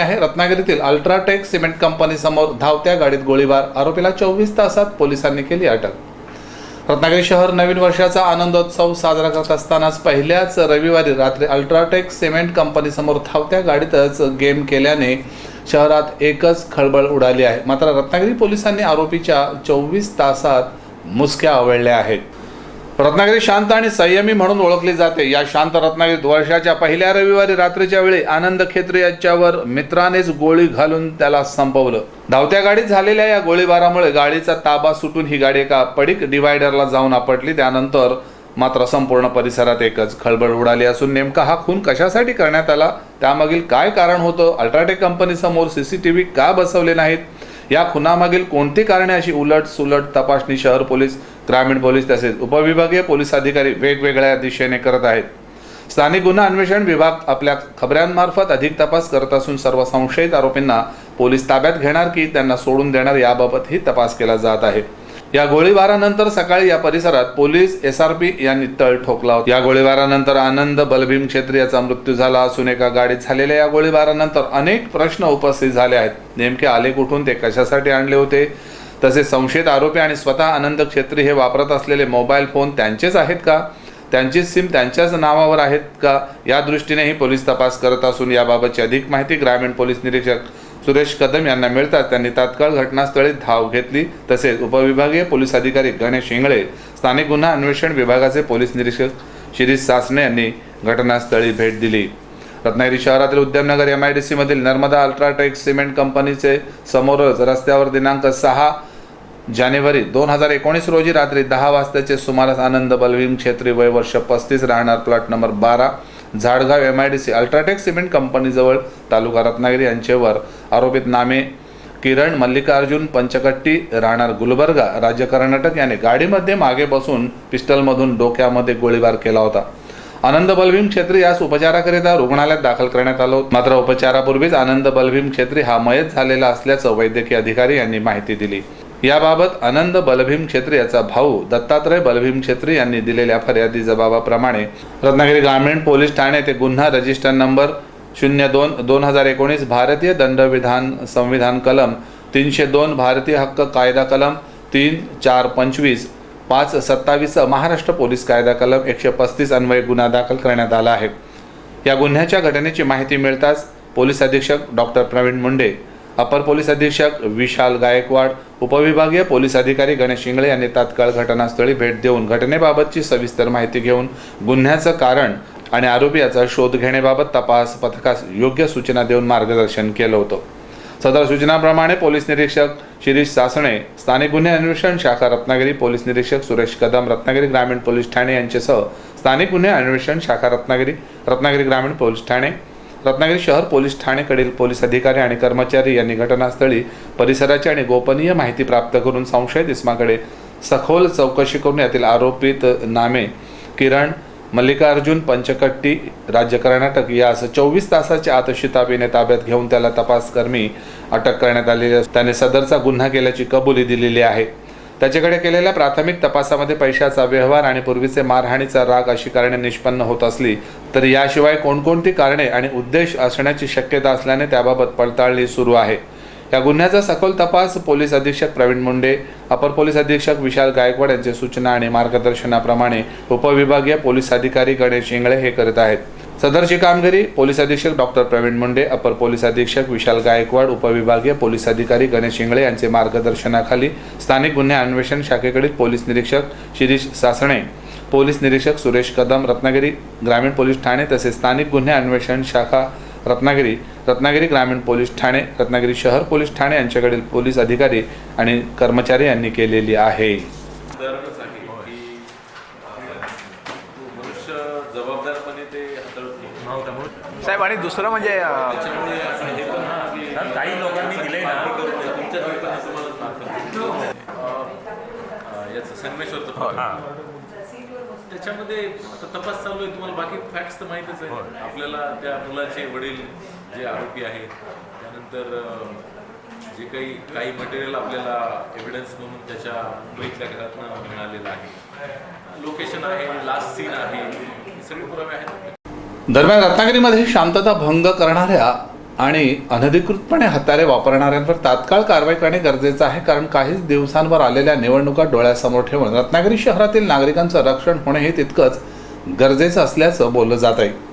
आहे. रत्नागिरीतील UltraTech cement company समोर धावत्या गाडीत गोळीबार. आरोपीला चोवीस तासात पोलिसांनी केली अटक. रत्नागिरी शहर नवीन वर्षाचा आनंदोत्सव साजरा करत असतानाच पहिल्याच रविवारी रात्री अल्ट्राटेक सिमेंट कंपनी समोर धावत्या गाडीतच गेम केल्याने शहरात एकच खळबळ उडाली आहे. मात्र रत्नागिरी पोलिसांनी आरोपीच्या चोवीस तासात मुसक्या आवळल्या आहेत. रत्नागिरी शांत आणि संयमी म्हणून ओळखली जाते. या शांत रत्नागिरीत वर्षाच्या पहिल्या रविवारी रात्रीच्या वेळी आनंद खेत्रे याच्यावर मित्रानेच गोळी घालून त्याला संपवलं. धावत्या गाडीत झालेल्या या गोळीबारामुळे गाडीचा ताबा सुटून ही गाडी एका पडीक डिवायडरला जाऊन आपटली. त्यानंतर मात्र संपूर्ण परिसरात एकच खळबळ उडाली असून नेमका हा खून कशासाठी करण्यात आला? त्यामागील काय कारण होतं? अल्ट्राटेक कंपनीसमोर सी सी टी व्ही का बसवले नाहीत? या खुनामागील कोणती कारणे? अशी उलट सुलट तपासणी शहर पोलीस ग्रामीण पोलीस तसेच उपविभागीय पोलीस अधिकारी वेगवेगळ्या दिशेने करत आहेत. स्थानिक गुन्हा अन्वेषण विभाग आपल्या खबऱ्यांमार्फत अधिक तपास करत असून सर्व संशयित आरोपींना पोलीस ताब्यात घेणार की त्यांना सोडून देणार याबाबतही तपास केला जात आहे. या गोळीबारानंतर सकाळी या परिसरात पोलीस एस आर पी यांनी तळ ठोकला होता. या गोळीबारानंतर आनंद बलभीम छेत्री याचा मृत्यू झाला असून एका गाडीत झालेल्या या गोळीबारानंतर अनेक प्रश्न उपस्थित झाले आहेत. नेमके आले कुठून ते कशासाठी आणले होते? तसेच संशयित आरोपी आणि स्वतः आनंद क्षेत्री हे वापरत असलेले मोबाईल फोन त्यांचेच आहेत का? त्यांचीच सिम त्यांच्याच नावावर आहेत का? या दृष्टीनेही पोलीस तपास करत असून याबाबतची अधिक माहिती ग्रामीण पोलीस निरीक्षक सुरेश कदम यांना मिळताच त्यांनी तात्काळ घटनास्थळी धाव घेतली. तसेच उपविभागीय पोलीस अधिकारी गणेश इंगळे स्थानिक गुन्हा अन्वेषण विभागाचे पोलीस निरीक्षक शिरीष सासणे यांनी घटनास्थळी भेट दिली. रत्नागिरी शहरातील उद्यमनगर एम आय डी सीमधील नर्मदा अल्ट्राटेक सिमेंट कंपनीचे समोरच रस्त्यावर दिनांक सहा जानेवारी दोन हजार एकोणीस रोजी रात्री दहा वाजताचे सुमारास आनंद बलवीम क्षेत्री वय वर्ष पस्तीस राहणार प्लॉट नंबर बारा Zadgaon M I D C UltraTech cement कंपनीजवळ तालुका रत्नागिरी यांचेवर आरोपित नामे किरण मल्लिकार्जुन पंचकट्टी राहणार गुलबर्गा राज्य कर्नाटक याने गाडीमध्ये मागे बसून पिस्टलमधून डोक्यामध्ये गोळीबार केला होता. आनंद बलभीम क्षेत्री यास उपचाराकरिता रुग्णालयात दाखल करण्यात आलो मात्र उपचारापूर्वीच आनंद बलभीम क्षेत्री हा मयत झालेला असल्याचं वैद्यकीय अधिकारी यांनी माहिती दिली. याबाबत आनंद बलभीम क्षेत्री याचा भाऊ दत्तात्रय बलभीम क्षेत्री यांनी दिलेल्या फर्यादी जबाबाप्रमाणे रत्नागिरी ग्रामीण पोलीस ठाणे ते गुन्हा रजिस्टर नंबर शून्य दोन दोन हजार एकोणीस भारतीय दंडविधान संविधान कलम तीनशे दोन भारतीय हक्क कायदा कलम तीन चार पंचवीस पाच सत्तावीस महाराष्ट्र पोलीस कायदा कलम एकशे पस्तीस अन्वये गुन्हा दाखल करण्यात आला आहे. या गुन्ह्याच्या घटनेची माहिती मिळताच पोलीस अधीक्षक डॉक्टर प्रवीण मुंडे अपर पोलीस अधीक्षक विशाल गायकवाड उपविभागीय पोलीस अधिकारी गणेश इंगळे यांनी तात्काळ घटनास्थळी भेट देऊन घटनेबाबतची सविस्तर माहिती घेऊन गुन्ह्याचं कारण आणि आरोपी याचा शोध घेण्याबाबत तपास पथकास योग्य सूचना देऊन मार्गदर्शन केलं होतं. सदर सूचनाप्रमाणे पोलीस निरीक्षक शिरीष सासणे स्थानिक गुन्हे अन्वेषण शाखा रत्नागिरी पोलीस निरीक्षक सुरेश कदम रत्नागिरी ग्रामीण पोलीस ठाणे यांच्यासह स्थानिक गुन्हे अन्वेषण शाखा रत्नागिरी रत्नागिरी ग्रामीण पोलीस ठाणे रत्नागिरी शहर पोलीस ठाणेकडील पोलीस अधिकारी आणि कर्मचारी यांनी घटनास्थळी परिसराची आणि गोपनीय माहिती प्राप्त करून संशयित इस्माकडे सखोल चौकशी करून यातील आरोपित नामे किरण मल्लिकार्जुन पंचकट्टी राज्य कर्नाटक यास चोवीस तासाच्या आत शिताबीने ताब्यात घेऊन त्याला तपासकर्मी अटक करण्यात आलेली त्याने सदरचा गुन्हा केल्याची कबुली दिलेली आहे. त्याच्याकडे केलेल्या प्राथमिक तपासामध्ये पैशाचा व्यवहार आणि पूर्वीचे मारहाणीचा राग अशी कारणे निष्पन्न होत असली तर याशिवाय कोणकोणती कारणे आणि उद्देश असण्याची शक्यता असल्याने त्याबाबत पडताळणी सुरू आहे. या गुन्ह्याचा सखोल तपास पोलीस अधीक्षक प्रवीण मुंडे अपर पोलीस अधीक्षक विशाल गायकवाड यांच्या सूचना आणि मार्गदर्शनाप्रमाणे उपविभागीय पोलीस अधिकारी गणेश इंगळे हे करत आहेत. सदरची कामगिरी पोलीस अधीक्षक डॉक्टर प्रवीण मुंडे अपर पोलीस अधीक्षक विशाल गायकवाड उपविभागीय पोलीस अधिकारी गणेश इंगळे यांचे मार्गदर्शनाखाली स्थानिक गुन्हे अन्वेषण शाखेकडील पोलीस निरीक्षक शिरीष सासणे पोलीस निरीक्षक सुरेश कदम रत्नागिरी ग्रामीण पोलीस ठाणे तसेच स्थानिक गुन्हे अन्वेषण शाखा रत्नागिरी रत्नागिरी ग्रामीण पोलीस ठाणे रत्नागिरी शहर पोलीस ठाणे यांच्याकडील पोलीस अधिकारी आणि कर्मचारी यांनी केलेली आहे उदाहरणच आहे की अं, मनुष्य जबाबदारपणे ते हाताळत नाही. साहेब आणि दुसरं म्हणजे त्याच्यामुळे हे पण काही लोकांनी दिले ना. तुमच्या लोकांना तुम्हालाच मारतात अं, याचं संगमेश्वरचं. हां. त्याच्यामध्ये आता तपास चालू आहे तुम्हाला बाकी फॅक्ट्स तर माहीतच आहे आपल्याला त्या मुलाचे वडील जे आरोपी आहेत त्यानंतर अं, जे काही काही मटेरियल आपल्याला एव्हिडन्स म्हणून त्याच्या मुंबईतल्या घरातनं मिळालेलं आहे. लोकेशन आहे लास्ट सीन आहे. पुरावे आहेत दरम्यान रत्नागिरीमध्ये शांतता भंग करणाऱ्या आणि अनधिकृतपणे हत्यारे वापरणाऱ्यांवर तात्काळ कारवाई करणे गरजेचं आहे कारण काहीच दिवसांवर आलेल्या निवडणुका डोळ्यासमोर ठेवून रत्नागिरी शहरातील नागरिकांचं रक्षण होणे हे तितकंच गरजेचं असल्याचं बोललं जात आहे